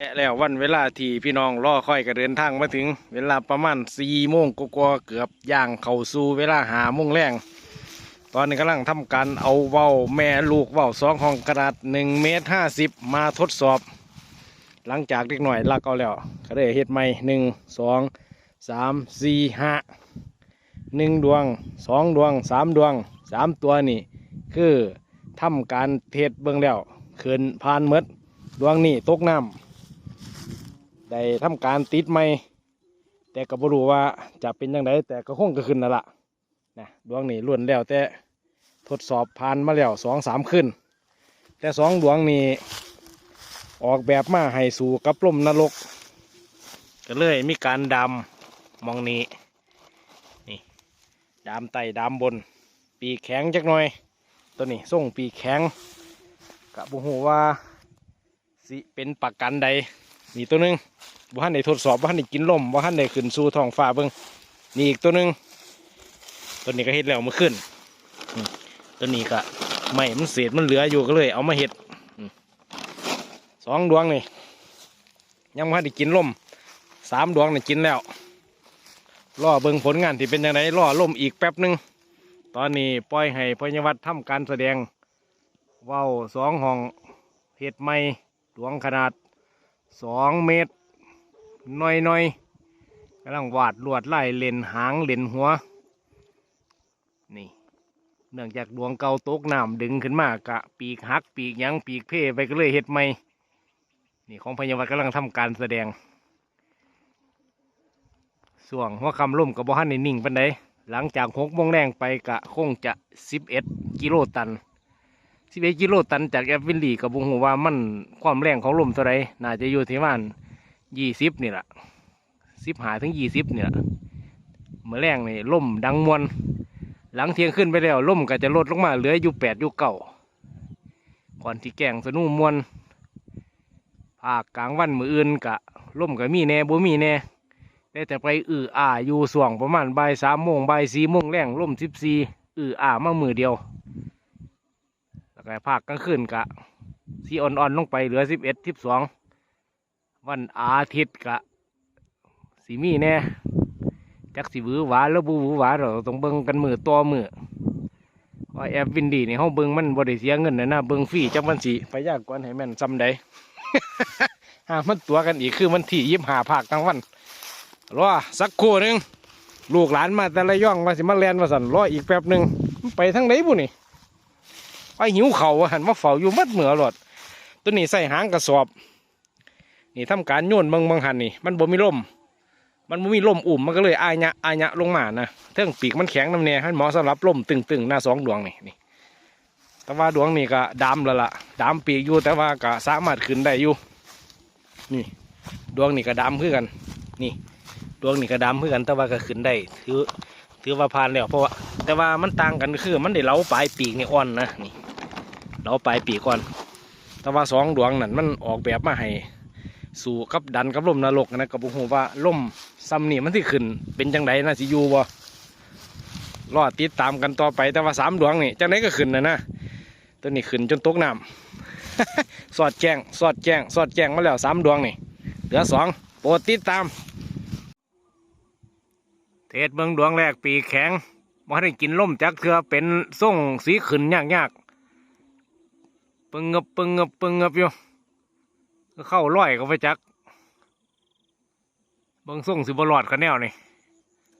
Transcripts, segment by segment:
แอะแล้ววันเวลาที่พี่น้องรอค่อยก็เดินทางมาถึง เวลาประมาณสี่โมงกว่าเกือบย่างเข้าสู่เวลาหาโมงแรงตอนนี้กำลังทำการเอาเว้าแม่ลูกเว้าสองห้องกระดาษหนึ่งเมตรห้าสิบมาทดสอบ หลังจากเล็กหน่อยลักเอาแล้วก็เลยเฮ็ดใหม่หนึ่งสองสามสี่ห้าหนึ่งดวงสองดวงสามดวงสามตัวนี่คือทำการเทศเบื้องแล้วขึ้นผ่านหมดดวงนี่ตกน้ำ ได้ทำการติดไม่แต่ก็บ่รู้ว่าจะเป็นยังไงแต่ก็คงก็ขึ้นนั่นละนะดวงนี้ล้วนแล้วแต่ทดสอบผ่านมาแล้วสองสามขึ้น แต่สองดวงนี้ออกแบบมาให้สู่กับล่มนรกก็เลยมีการดำมองนี้นี่ดำไต่ดำบน ปีแข็งจักหน่อย ตัวนี้ส่งปีแข็งกะบุหูว่าสิเป็นปักกันใด นี่ตัวหนึ่งบ่ทันได้ทดสอบบ่ทันได้กินลมบ่ทันได้ขึ้นสู่ท้องฟ้าเบิ่งนี่อีกตัวหนึ่งตัวนี้ก็เฮ็ดแล้วมื่อขึ้นตัวนี้ก็ไม่มันเศษมันเหลืออยู่ก็เลย เอามาเฮ็ดสองดวงนี่ยังบ่ทันได้กินลมสามดวงนี่กินแล้วรอเบิ่งผลงานที่เป็นยังไงรอลมอีกแป๊บหนึงตอนนี้ปล่อยให้พญวัฒน์ทำการแสดงว้าวสองห้องเฮ็ดไม่ดวงขนาด สองเมตรน้อยน้อยๆกำลังวาดลวดไล่เลนหางเลนหัว นี่เนื่องจากดวงเก่าตกน้ำดึงขึ้นมากะ ปีกหัก ปีกยังปีกเพ่ไปก็เลยเฮ็ดไม่นี่ของพญาวัดกำลังทำการแสดงส่วงหัวคำล่มกับบ่ฮันในนิ่งปันใดหลังจากหกโมงแรงไปกะคงจะสิบเอ็ดกิโลตัน สิบเอ็ดกิโลตันจากแอฟวินลีกับบุงหูว่ามันความแรงของลมเท่าไรน่าจะอยู่ที่ประมาณยี่สิบนี่แหละสิบหาถึงยี่สิบนี่แหละเมื่อแรงนี่ลมดังมวนหลังเที่ยงขึ้นไปแล้วลมก็จะลดลงมาเหลืออยู่แปดอยู่เก่าก่อนที่แกงสนุ่มมวนภาคกลางวันมืออื่นกะลมก็มีแน่บ่มีแน่แต่แต่ไปอืออ่าอยู่ส่วงประมาณบ่ายสามโมงบ่ายสี่โมงแรงลมสิบสี่อืออ่ามามือเดียว แล้ภาคกลางคืนกะสีอ่อนๆลงไปเหลือสิบเอ็ดสิบสองวันอาทิตย์กะสีมีแน่จักสีวือหวาแล้วบูหวือหวาเราต้องเบิ่งกันมือตัวมือว่าแอปวินดีนี่เฮาเบิ่งมันบ่ได้เสียเงินนะนะเบิ่งฟรีจักมันสิไปยากกวนให้แม่นซ้ำใดหามันตัวกันอีกคือมันที่ยิบหาภาคกลางวันรอสักครู่หนึ่งลูกหลานมาแต่ละย่องว่าสิมาแลนว่าสั่นรออีกแป๊บหนึ่งไปทางไหนบุนี่ ไปหิวเขาหันมาเฝ้าอยู่มัดเหมือหลอดตัวนี้ใส่หางกระสอบ นี่ทำการโยนบางบางหันนี่ มันบ่มีลมมันบ่มีลมอุ่มมันก็เลยอายะอายะลงมานะเทิงปีกมันแข็งน้ำแน่ให้เหมาะสำหรับลมตึงๆหน้าสองดวงนี่นี่แต่ว่าดวงนี่ก็ดำแล้วล่ะดำปีกอยู่แต่ว่าก็สามารถขึ้นได้อยู่ นี่ ดวงนี่ก็ดำคือกัน นี่ ดวงนี่ก็ดำคือกัน แต่ว่าก็ขึ้นได้ถือถือว่าผ่านแล้วเพราะว่าแต่ว่ามันต่างกันคือมันได้เล้าปลายปีกนี่อ่อนนะนี่ เล้าปลายปีก่อน แต่ว่าสองดวงนั่นมันออกแบบมาให้สู่กับดันกับลมนรกนะกับบุหูว่าลมซ้ำนี่มันที่ขึ้น เป็นจังไดนะสิยูบ่รอติดตามกันต่อไปแต่ว่าสามดวงนี่จังไดก็ขึ้นนะนะตัวนี้ขึ้นจนตกน้ำสอดแจ้งสอดแจ้งสอดแจ้งมาแล้วสามดวงนี่เหลือสองโปรดติดตาม เทศเมืองดวงแรกปีแข็งมาได้กินล่มจักเถือเป็นส่งสีขึ้นยากยาก ปึงเงบปึงเงบปึงเงบอยู่ก็เข้าร้อยก็ไปจักบิ่งส่งสิบหลอดกันแนวนี่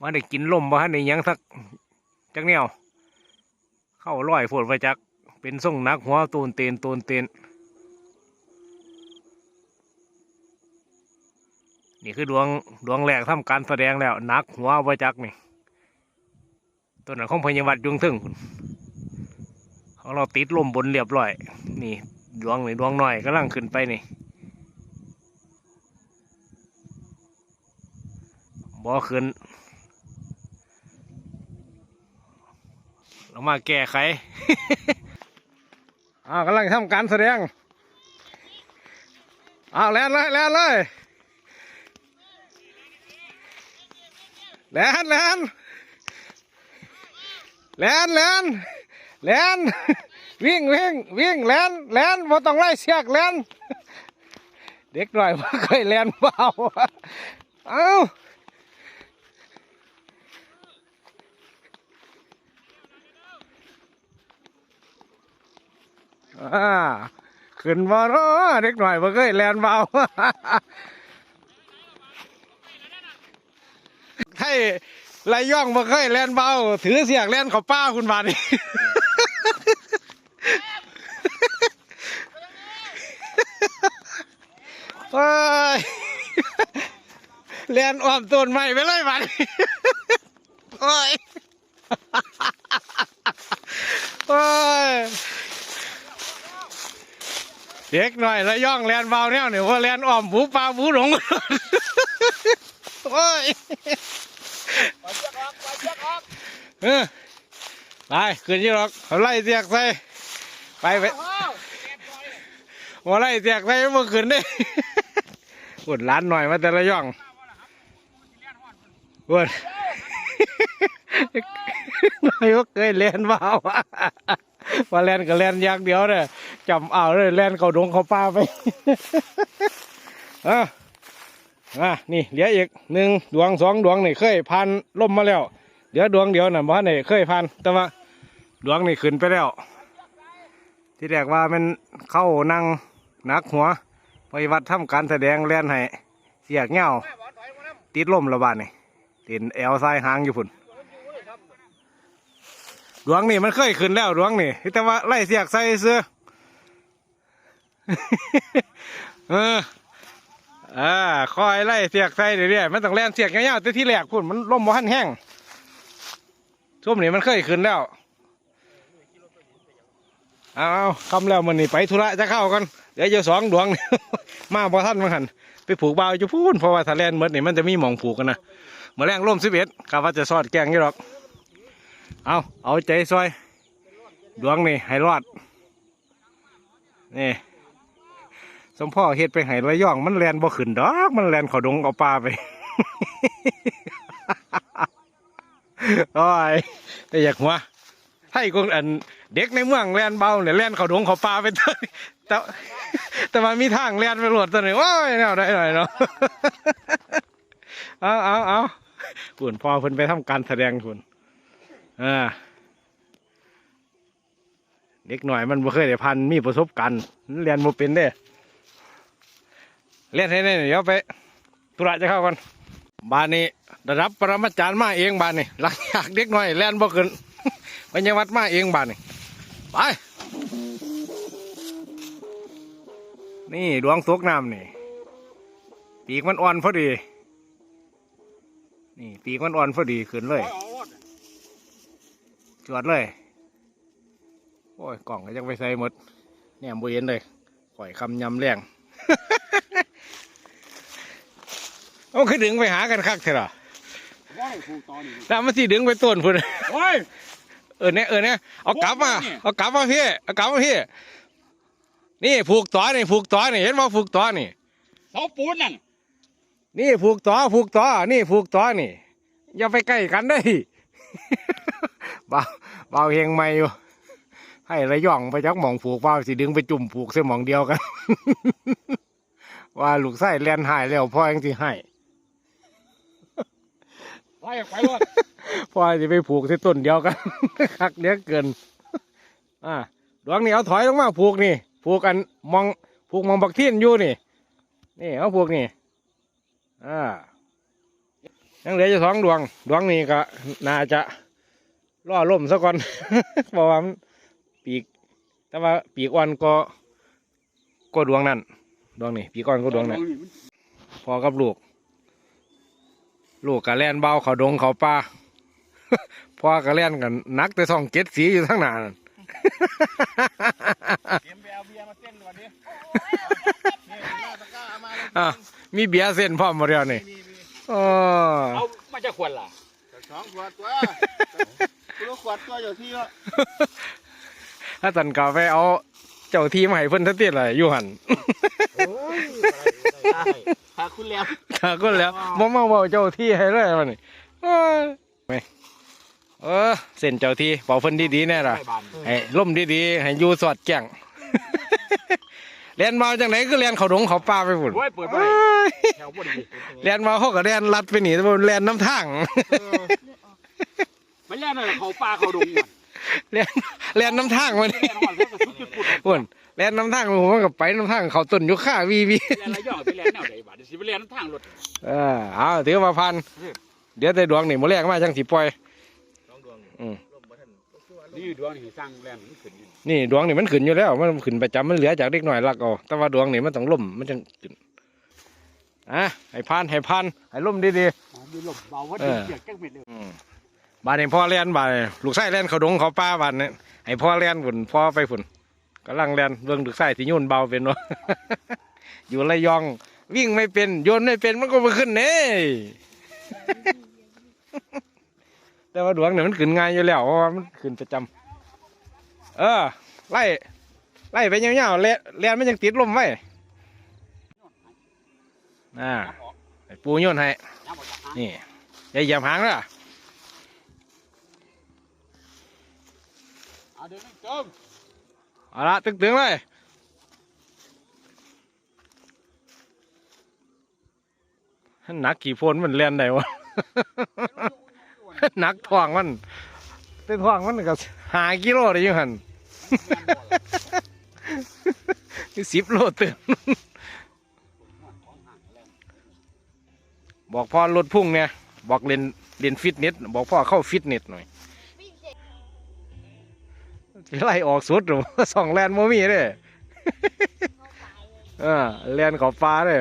มาได้กินลมมาได้หยังสักจักแนว เข้าร้อยโผดไปจัก เป็นส่งนักหัวตูนเตนตูนเตนนี่คือดวงดวงแรกทำการแสดงแล้วนักหัวไปจักนี่ตัวนั้นของพญาวัดยุงทึ่ง ของเราติดลมบนเรียบร้อย นี่ดวงหนี่ดวงหน้อยกำลังขึ้นไปนี่บ่ขึ้น เรามาแก้ไขอ้าวกำลังทำการแสดงอ้าวแล่นเลยแล่นเลยแล่นแล่นแล่นแล่น แล่นวิ่งวิ่งวิ่งแล่นแล่นบ่ต้องไล่เสียกแล่นเด็กหน่อยว่าเคยเรียนเบาเอ้าขึ้นมาเนาะเด็กหน่อยว่าเคยเรียนเบาให้ไรย่องบ่เคยเล่นเบา ถือเสียกเล่นเขาป้าคุณบาดนี่ โอ้ยเล่นอ้อมต้นไม้ไปเลยบาดนี่โอ้ยโอ้ยเด็กหน่อยแล้วย่องเล่นเบาเนี่ยเนี่ยว่าเล่นอ้อมผูปลาผูหลงโอ้ยเออไปขึ้นยี่หรอกเอาไล่เสียกใส่ไปไปว่าไล่เสียกใส่เมื่อคืนนี่ปวดร้านหน่อยมาแต่ละย่อง วดหน่อยว่าเคยเล่นเปล่าว่าเล่นก็เล่นอย่างเดียวเลยจำเอาเลยเล่นเขาดงเขาป้าไปอะอะนี่เหลืออีกหนึ่งดวงสองดวงนี่เคยพันล่มมาแล้วเดี๋ยวดวงเดียวน่ะบ่ทันได้เคยพันแต่ว่าดวงนี่ขึ้นไปแล้ว ที่แรกว่ามันเข้านั่งนักหัวไปวัดทำการแสดงแล่นให้เสียกเงาติดลมระบาดนี่ เติดแอลซ้ายหางอยู่พุ่นดวงนี่มันเคยขึ้นแล้วดวงนี่แต่ว่าไล่เสียกใส่เสื้อเอออ่าคอยไล่เสียกใส่เรื่อยๆมันต้องแล่นเสียกเงี้ยาวๆแต่ที่แรกพุ่นมันลมบ่ทันแห้งช่วงนี้มันเคยขึ้นแล้วเอาคำแล้วมันนี่ไปธุระจะเข้ากันเดี๋ยวจะสองดวง มาพอท่านมาหันไปผูกเบาจะพูนเพราะว่าทะเลนเมดนี่มันจะมีหมองผูกกันนะ มื่อแรงร่มสิบเอ็ดกะว่าจะสอดแกงยี่หรอก เอาเอาใจซอย ดวงนี่ให้รอด นี่ สมพ่อเฮ็ดไปให้ระย่อง มันแลนบ่ขึ้นดอก มันแลนขาดงเอาปลาไปโอ้ยแต่อยากหัวให้คนอันเด็กในเมืองแลนเบาเนี่ยแลนเขาดงเขาปลาไปเถอแต่แต่มันมีทางแลนไปหลดตัวหนึ่งโอ้ยแนวได้หน่อยเนาะเอาเอาเอา คุณพ่อเพิ่นไปทำการแสดงคุณอ่าเด็กหน่อยมันบ่เคยได้พันมีประสบการณ์มันเรียนบ่เป็นเด้เรียนให้ได้เดี๋ยวไปธุระจะเข้ากันบ้านนี้ได้รับปรมาจารย์มาเองบ้านนี้หลังจากเด็กหน้อยแล่นบ่ขึ้นไปยังวัดมาเองบ้านนี้ไปนี่ดวงตกน้ำนี่ปีกมันอ่อนพอดี นี่ปีกมันอ่อนพอดีขึ้นเลยจวดเลย โอ้ยกล่องก็ยังไปใส่หมดเนี่ยบุเห็นเลยข่อยคำยำแรงเอาคือดึงไปหากันคักเถอะเหรอว้ายผูกตอนนี้แล้วมันสิดึงไปต้นพุ่นโอ้ยเออเนี่ยเออเนี่ยเอากลับมาโอ้ยนี่เอากลับมาพี่เอากลับมาพี่นี่ผูกต่อนี่ผูกต่อนี่เห็นว่าผูกต่อนี่เสาปูนนั่น นี่ผูกต่อผูกต่อนี่ผูกต่อนี่ อย่าไปใกล้กันได้เบาเบาเฮงไม่อยู่ให้ระย่องไปจักหมองผูกเบาสิดึงไปจุ่มผูกเส้นหมองเดียวกัน ว่าลูกไส้แลนหายแล้วพ่อยังสิให้ไล่ไปรถพ่อจะไปผูกที่ต้นเดียวกันคักเนี้ยเกิน อ่าดวงนี้เอาถอยลงมาผูกนี่ ผูกกันมองผูกมองบักเทียนอยู่นี่ นี่เอาผูกนี่ อ่ายังเหลืออยู่สองดวง ดวงนี้ก็น่าจะล่อล่มซะก่อนเพราะว่ามันปีก แต่ว่าปีกอ่อนก็ก็ดวงนั้นดวงนี้ปีกอ่อนก็ดวงนั้นพอกับลูก ลูกกะแล่นเบาเขาดงเขาป่าพ่อกะแล่นกันนักแต่ส่องเจ็ดสีอยู่ทั้งหนานั่นเตรียมไปเอาเบียร์มาเต้นก่อนดินี่ หน้าตะกร้าเอามาเลยอะมีเบียร์เส้นพร้อมหมาเรียวนี่มีมีอ๋อเอามาจะขวดล่ะสองขวดตัวคุณขวดตัวอยู่ที่ว่าถ้าตันกาไปเอาเจ้าที่มาให้เพิ่นทัดเตี้ยเลยอยู่หันหาคุณแล้วข้าก็แล้วมามาเบาเจ้าที่ให้เลยมันนี่โอ้ยไม่เออเส้นเจ้าที่เป่าเพิ่นดีๆแน่ล่ะไม่บานให้ล่มดีๆให้อยู่สอดแจ้ง เรียนมาจังไหนก็เรียนเขาดงเขาป่าไปพุ่นโอ้ยเปิดไปเอ้ยแถวบ่ดีเรียนมาเขาก็เรียนลัดไปหนีเรียนน้ำทางมันแล่นอะไรเขาปลาเขาดงอะเรียนเรียนน้ำทางมันแล่นหอดเพื่อนสุดจุดปุดพุ่นเรียนน้ำทางผมก็ไปน้ำทางเขาต้นอยุค่าวีวีแล่นอะไรย่อไปแล่นแนวใดบาดเดี๋ยวสิไปแล่นน้ำทางรถเออเอาถือมาพันเดี๋ยวแต่ดวงนี่โมแรกมาจังสิปล่อยสองดวงอืมร่มบ่ทั นก็คือว่านี่ดวงนี่สร้างแล่นมันขึ้นอยู่นี่ดวงนี่มันขึ้นอยู่แล้ว มันขึ้นประจำมันเหลือจากเด็กหน่อยลักเอาแต่ว่าดวงนี่มันต้องล่มมันจังขึ้นอะให้พันให้พันให้ล่มดีอ๋อมีลมเบาว่าดึงเกียกจังเม็ดเลยๆอืมบานนี้พ่อเลียนบานนี้ลูกไส้เลียนเขาดงเขาป้าบานนี้ให้พ่อเลียนฝุ่นพ่อไปฝุ่นกำลังเลียนเรื่องลูกไส้ที่โยนเบาเป็นวะ อยู่ระยอง วิ่งไม่เป็นโยนไม่เป็นมันก็ไปขึ้นเน่ แต่ว่าดวงเนี่ยมันขึ้นง่ายอยู่แล้วเพราะว่ามันขึ้นประจำเออ ไล่ไล่ไปยาวๆเลียนเลียนมันยังติดลมไว้อ่าให้ปูโยนให้ นี่อย่าเหยียบหางนะเอาดินไม่เจิมเอาละตึงๆเลยหนักกี่โพนมันเลียนได้วะ หนักท้องมันเต้นท้องมันก็หากิโลได้อยังหันสิบโลเต็มบอกพ่อรถพุ่งเนี่ย บอกเรียนเรียนฟิตเนส บอกพ่อเข้าฟิตเนสหน่อยสิไล่ออกสุดหรือสองแลนโมมีเด้เออแลนเขาปลาเด้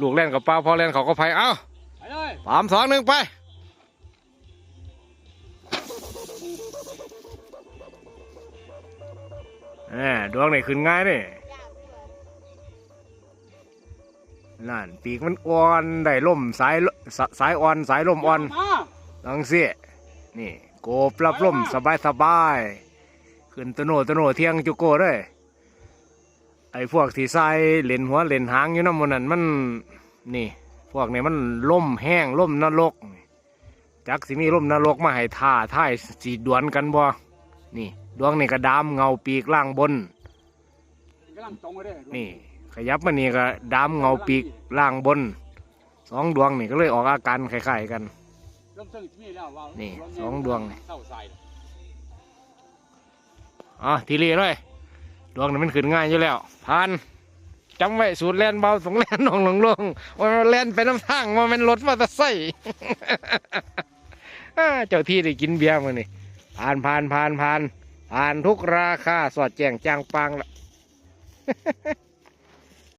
ลูกแลนเขาปลาพอแลนเขาก็ไผเอ้าไปเลยสามสองหนึ่งไป แหมดวงไหนขึ้นง่ายนี่นั่นปีกมันอ่อนได้ล่มสายลสสายอ่อนสายลมอ่อนมาลังเสียนี่โกบรับลมสบายสบายขึ้นตะโนตะโนเที่ยงจุโกเลยไอ้พวกที่ใส่เล่นหัวเล่นหางอยู่น้ำมันนั้นมันนี่ พวกนี้มันล่มแห้งล่มนรกจักสิมีล่มนรกมาให้ท่าท่ายสีดวนกันบ่นี่ ดวงนี่ก็ดามเงาปีกล่างบนกำลังตรงไปเลยนี่ ขยับมานี่ก็ดามเงาปีกล่างบน สองดวงนี่ก็เลยออกอาการคล้ายๆกันลมซึ่งมีแล้วว่านี่ลมสองดวงนี่เศร้าใส่อะทีรีเลยดวงนี่มันขึ้นง่ายอยู่แล้วผ่านจำไว้สูตรแลนเบาสองแลนลงลงลงว่ามันแลนไปน้ำทางว่ามันรถมอเตอร์ไซค์อ่าเจ้าที่ได้กินเบียร์มานี่ผ่านผ่านผ่านผ่าน อ่านทุกราคาสอดแจ้งจางปังละ